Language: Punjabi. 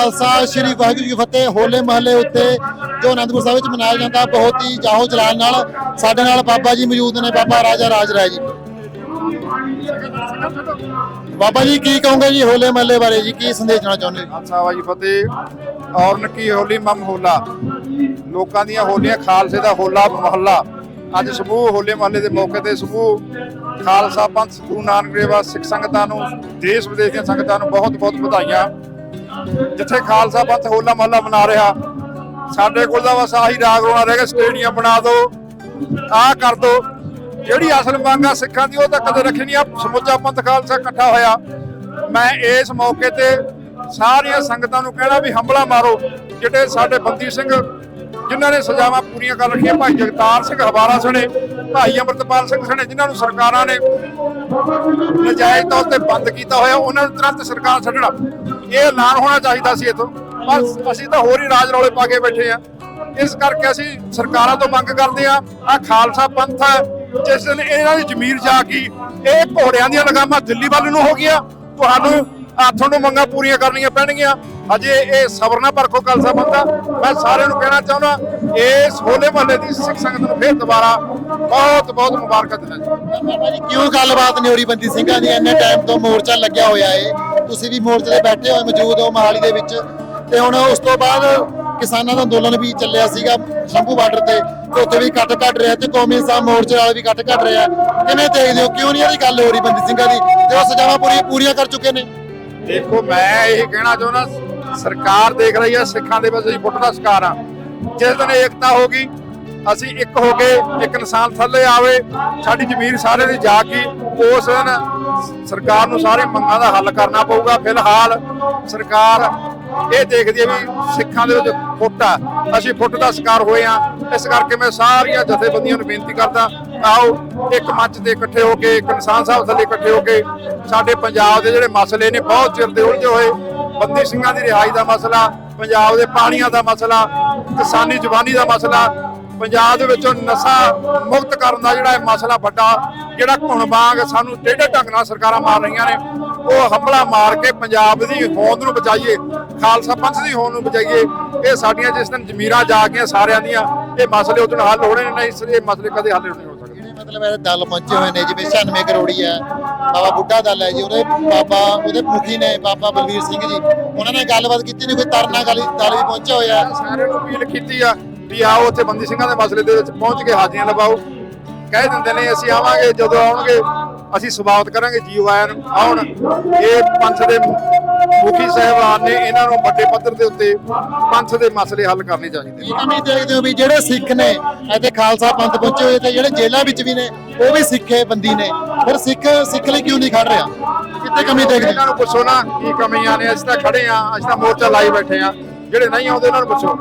ਖਾਲਸਾ, ਸ਼੍ਰੀ ਵਾਹਿਗੁਰੂ ਜੀ ਫਤਿਹ। ਹੋਲੇ ਮਹੱਲੇ ਉੱਤੇ ਜੋ ਅਨੰਦਪੁਰ ਸਾਹਿਬ ਵਿੱਚ ਮਨਾਇਆ ਜਾਂਦਾ, ਬਹੁਤ ਹੀ ਜਾਹੋ ਜਲਾਲ ਨਾਲ ਸਾਡੇ ਨਾਲ ਬਾਬਾ ਜੀ ਮੌਜੂਦ ਨੇ, ਬਾਬਾ ਰਾਜਾ ਰਾਜ ਰਾਏ ਜੀ। ਬਾਬਾ ਜੀ, ਕੀ ਕਹੋਗੇ ਜੀ ਹੋਲੇ ਮਹੱਲੇ ਬਾਰੇ ਜੀ? ਕੀ ਸੰਦੇਸ਼ ਦੇਣਾ ਚਾਹੁੰਦੇ ਖਾਲਸਾ ਵਾ ਫਤਿਹ। ਔਰਨ ਕੀ ਹੋਲੀ ਮਮ ਹੋਲਾ। ਲੋਕਾਂ ਦੀਆਂ ਹੋਲੀਆਂ, ਖਾਲਸੇ ਦਾ ਹੋਲਾ ਮਹੱਲਾ। ਅੱਜ ਸਮੂਹ ਹੋਲੇ ਮਹੱਲੇ ਦੇ ਮੌਕੇ ਤੇ ਸਮੂਹ ਖਾਲਸਾ ਪੰਥ, ਗੁਰੂ ਨਾਨਕ ਦੇਵ ਸਿੱਖ ਸੰਗਤਾਂ ਨੂੰ, ਦੇਸ਼ ਵਿਦੇਸ਼ ਦੀਆਂ ਸੰਗਤਾਂ ਨੂੰ ਬਹੁਤ ਬਹੁਤ ਵਧਾਈਆਂ। ਜਿੱਥੇ ਖਾਲਸਾ ਪੰਥ ਹੋਲਾ ਮਹੱਲਾ ਮਨਾ ਰਿਹਾ, ਸਾਡੇ ਕੋਲ ਤਾਂ ਬਸ ਆਹੀ ਰਾਗ ਰੋਣਾ ਰਹਿ ਗਿਆ, ਸਟੇਡੀਅਮ ਬਣਾ ਦਿਓ ਆਹ ਕਰ ਦਿਓ ਜਿਹੜੀ ਅਸਲ ਮੰਗ ਆ ਸਿੱਖਾਂ ਦੀ, ਉਹ ਤਾਂ ਕਦੇ ਰੱਖੀ ਨਹੀਂ ਆ। ਸਮੁੱਚਾ ਪੰਥ ਖਾਲਸਾ ਇਕੱਠਾ ਹੋਇਆ। ਮੈਂ ਇਸ ਮੌਕੇ ਤੇ ਸਾਰੀਆਂ ਸੰਗਤਾਂ ਨੂੰ ਕਹਿਣਾ ਵੀ ਹੰਬਲਾ ਮਾਰੋ, ਜਿਹੜੇ ਸਾਡੇ ਬੰਦੀ ਸਿੰਘ, ਜਿਨ੍ਹਾਂ ਨੇ ਸਜ਼ਾਵਾਂ ਪੂਰੀਆਂ ਕਰ ਰੱਖੀਆਂ, ਭਾਈ ਜਗਤਾਰ ਸਿੰਘ ਹਵਾਰਾ ਸਣੇ, ਭਾਈ ਅਮਰਤਪਾਲ ਸਿੰਘ ਸਣੇ, ਜਿਨ੍ਹਾਂ ਨੂੰ ਸਰਕਾਰਾਂ ਨੇ ਨਜਾਇਜ਼ ਤੌਰ ਤੇ ਬੰਦ ਕੀਤਾ ਹੋਇਆ, ਉਹਨਾਂ ਨੂੰ ਤੁਰੰਤ ਸਰਕਾਰ ਛੱਡਣਾ। ਇਹ ਐਲਾਨ ਹੋਣਾ ਚਾਹੀਦਾ ਸੀ ਇਥੋਂ। ਪਰ ਅਸੀਂ ਤਾਂ ਹੋਰ ਹੀ ਰਾਜ ਰੌਲੇ ਪਾ ਕੇ ਬੈਠੇ ਆ ਇਸ ਕਰਕੇ ਅਸੀਂ ਸਰਕਾਰਾਂ ਤੋਂ ਮੰਗ ਕਰਦੇ ਆ ਆ ਖਾਲਸਾ ਪੰਥ ਹੈ, ਜਿਸ ਦਿਨ ਇਹਨਾਂ ਦੀ ਜ਼ਮੀਰ ਜਾ ਗਈ ਇਹ ਘੋੜਿਆਂ ਦੀਆਂ ਲਗਾਮਾਂ ਦਿੱਲੀ ਵੱਲ ਨੂੰ ਹੋ ਗਈਆਂ। ਤੁਹਾਨੂੰ ਆ ਤੁਹਾਨੂੰ ਮੰਗਾਂ ਪੂਰੀਆਂ ਕਰਨੀਆਂ ਪੈਣਗੀਆਂ। ਅਜੇ ਇਹ ਸਬਰ ਨਾਲ ਪਰਖੋ ਖਾਲਸਾ ਪੰਥ ਮੈਂ ਸਾਰਿਆਂ ਨੂੰ ਕਹਿਣਾ ਚਾਹੁੰਦਾ, ਇਸ ਹੋਲੇ ਮਹੱਲੇ ਦੀ ਸਿੱਖ ਸੰਗਤ ਨੂੰ ਫੇਰ ਦੁਬਾਰਾ ਬਹੁਤ ਬਹੁਤ ਮੁਬਾਰਕਾਂ ਦਿੰਦਾ ਜੀ। ਕਿਉਂ ਗੱਲਬਾਤ ਨਹੀਂ ਹੋ ਰਹੀ ਬੰਦੀ ਸਿੰਘਾਂ ਦੀ? ਇੰਨੇ ਟਾਈਮ ਤੋਂ ਮੋਰਚਾ ਲੱਗਿਆ ਹੋਇਆ ਏ। ਤੁਸੀਂ ਵੀ ਮੋਰਚੇ ਤੇ ਬੈਠੇ ਹੋਏ ਮੌਜੂਦ ਹੋ ਮਹਾਲੀ ਦੇ ਵਿੱਚ। ਤੇ ਹੁਣ ਉਸ ਤੋਂ ਬਾਅਦ ਕਿਸਾਨਾਂ ਦਾ ਅੰਦੋਲਨ ਵੀ ਚੱਲਿਆ ਸੀਗਾ ਸ਼ੰਭੂ ਬਾਰਡਰ ਤੇ। ਤੇ ਉੱਥੇ ਵੀ ਕੱਟ ਕੱਟ ਰਿਹਾ ਤੇ ਕੌਮੀ ਸਾਹਿਬ ਮੋਰਚੇ ਵਾਲੇ ਵੀ ਕੱਟ ਕੱਟ ਰਿਹਾ। ਕਿਵੇਂ ਦੇਖਦੇ ਹੋ? ਕਿਉਂ ਨਹੀਂ ਇਹਦੀ ਗੱਲ ਹੋ ਰਹੀ ਬੰਦੀ ਸਿੰਘਾਂ ਦੀ? ਤੇ ਉਹ ਸਜ਼ਾਵਾਂ ਪੂਰੀ ਪੂਰੀਆਂ ਕਰ ਚੁੱਕੇ ਨੇ। ਦੇਖੋ, ਮੈਂ ਇਹ ਕਹਿਣਾ ਚਾਹੁੰਦਾ, ਸਰਕਾਰ ਦੇਖ ਰਹੀ ਹੈ ਸਿੱਖਾਂ ਦੇ ਵਿੱਚ ਅਸੀਂ ਫੁੱਟ ਦਾ ਸ਼ਿਕਾਰ ਆ। ਜਿਸ ਦਿਨ ਏਕਤਾ ਹੋ ਗਈ, ਅਸੀਂ ਇੱਕ ਹੋ ਕੇ ਇੱਕ ਇਨਸਾਨ ਥੱਲੇ ਆਵੇ, ਸਾਡੀ ਜ਼ਮੀਰ ਸਾਰੇ ਦੀ ਜਾ ਗਈ ਉਸ ਦਿਨ ਸਰਕਾਰ ਨੂੰ ਸਾਰੇ ਮੰਗਾਂ ਦਾ ਹੱਲ ਕਰਨਾ ਪਊਗਾ। ਫਿਲਹਾਲ ਸਰਕਾਰ ਇਹ ਦੇਖਦੀ ਹੈ ਵੀ ਸਿੱਖਾਂ ਦੇ ਵਿੱਚ ਫੁੱਟ ਆ। ਅਸੀਂ ਫੁੱਟ ਦਾ ਸ਼ਿਕਾਰ ਹੋਏ ਆ। ਇਸ ਕਰਕੇ ਮੈਂ ਸਾਰੀਆਂ ਜਥੇਬੰਦੀਆਂ ਨੂੰ ਬੇਨਤੀ ਕਰਦਾ ਆਓ, ਇੱਕ ਮੰਚ ਤੇ ਇਕੱਠੇ ਹੋ ਕੇ, ਇੱਕ ਇਨਸਾਨ ਸਾਹਿਬ ਥੱਲੇ ਇਕੱਠੇ ਹੋ ਕੇ ਸਾਡੇ ਪੰਜਾਬ ਦੇ ਜਿਹੜੇ ਮਸਲੇ ਨੇ, ਬਹੁਤ ਚਿਰ ਦੇ ਉਲਝੇ ਹੋਏ। ਬੰਦੀ ਸਿੰਘਾਂ ਦੀ ਰਿਹਾਈ ਦਾ ਮਸਲਾ, ਪੰਜਾਬ ਦੇ ਪਾਣੀਆਂ ਦਾ ਮਸਲਾ, ਕਿਸਾਨੀ ਜਵਾਨੀ ਦਾ ਮਸਲਾ, ਪੰਜਾਬ ਦੇ ਵਿੱਚੋਂ ਨਸ਼ਾ ਮੁਕਤ ਕਰਨ ਦਾ ਜਿਹੜਾ ਇਹ ਮਸਲਾ ਵੱਡਾ, ਜਿਹੜਾ ਘੁਣ ਵਾਂਗ ਸਾਨੂੰ ਟੇਢੇ ਢੰਗ ਨਾਲ ਸਰਕਾਰਾਂ ਮਾਰ ਰਹੀਆਂ ਨੇ, ਉਹ ਹਮਲਾ ਮਾਰ ਕੇ ਪੰਜਾਬ ਦੀ ਹੋਂਦ ਨੂੰ ਬਚਾਈਏ, ਖਾਲਸਾ ਪੰਥ ਦੀ ਹੋਂਦ ਨੂੰ ਬਚਾਈਏ, ਇਹ ਸਾਡੀਆਂ ਜਿਸ ਦਿਨ ਜ਼ਮੀਰਾਂ ਜਾ ਗਈਆਂ ਸਾਰਿਆਂ ਦੀਆਂ, ਇਹ ਮਸਲੇ ਉਦੋਂ ਹੱਲ ਹੋਣੇ ਨਹੀਂ, ਇਸ ਇਹ ਮਸਲੇ ਕਦੇ ਹੱਲ ਹੋਣੇ। ਮਤਲਬ ਇਹ ਦਲ ਪਹੁੰਚੇ ਹੋਏ ਨੇ, ਜਿਵੇਂ 96 ਕਰੋੜੀ ਹੈ, ਬਾਬਾ ਬੁੱਢਾ ਦਲ ਹੈ ਜੀ, ਉਹਦੇ ਬਾਬਾ, ਉਹਦੇ ਮੁਖੀ ਨੇ ਬਾਬਾ ਬਲਵੀਰ ਸਿੰਘ ਜੀ। ਉਹਨਾਂ ਨੇ ਗੱਲਬਾਤ ਕੀਤੀ ਨੇ ਕੋਈ ਤਰਨਾ ਗਲੀ, ਦਲ ਵੀ ਪਹੁੰਚਿਆ ਹੋਇਆ। ਸਾਰਿਆਂ ਨੂੰ ਅਪੀਲ ਕੀਤੀ ਆ ਵੀ ਆਓ ਉੱਥੇ ਬੰਦੀ ਸਿੰਘਾਂ ਦੇ ਮਸਲੇ ਦੇ ਵਿੱਚ ਪਹੁੰਚ ਕੇ ਹਾਜ਼ਰੀਆਂ ਲਵਾਓ। ਕਹਿ ਦਿੰਦੇ ਨੇ, ਅਸੀਂ ਆਵਾਂਗੇ, ਜਦੋਂ ਆਉਣਗੇ, ਅਸੀਂ ਸਵਾਗਤ ਕਰਾਂਗੇ, ਜੀਓ ਆਇਆਂ ਨੂੰ ਆਉਣ। ਇਹ ਪੰਥ ਦੇ ਸਾਹਿਬਾਨ ਨੇ ਇਹਨਾਂ ਨੂੰ ਵੱਡੇ ਪੱਧਰ ਦੇ ਉੱਤੇ ਪੰਥ ਦੇ ਮਸਲੇ ਹੱਲ ਕਰਨੇ ਚਾਹੀਦੇ ਇਹ ਕਮੀ ਦੇਖਦੇ ਹੋ ਵੀ ਜਿਹੜੇ ਸਿੱਖ ਨੇ ਇੱਥੇ ਖਾਲਸਾ ਪੰਥ ਪਹੁੰਚੇ ਹੋਏ ਤੇ ਜਿਹੜੇ ਜੇਲ੍ਹਾਂ ਵਿੱਚ ਵੀ ਨੇ ਉਹ ਵੀ ਸਿੱਖੇ ਬੰਦੀ ਨੇ। ਫਿਰ ਸਿੱਖ ਸਿੱਖ ਲਈ ਕਿਉਂ ਨਹੀਂ ਖੜ ਰਿਹਾ? ਕਿੱਥੇ ਕਮੀ ਦੇਖਦੇ ਇਹਨਾਂ ਨੂੰ ਪੁੱਛੋ ਨਾ ਕੀ ਕਮੀਆਂ ਨੇ? ਅਸੀਂ ਤਾਂ ਖੜੇ ਆ ਅਸੀਂ ਤਾਂ ਮੋਰਚਾ ਲਾਈ ਬੈਠੇ ਆ ਜਿਹੜੇ ਨਹੀਂ ਆਉਂਦੇ ਉਹਨਾਂ ਨੂੰ ਪੁੱਛੋ।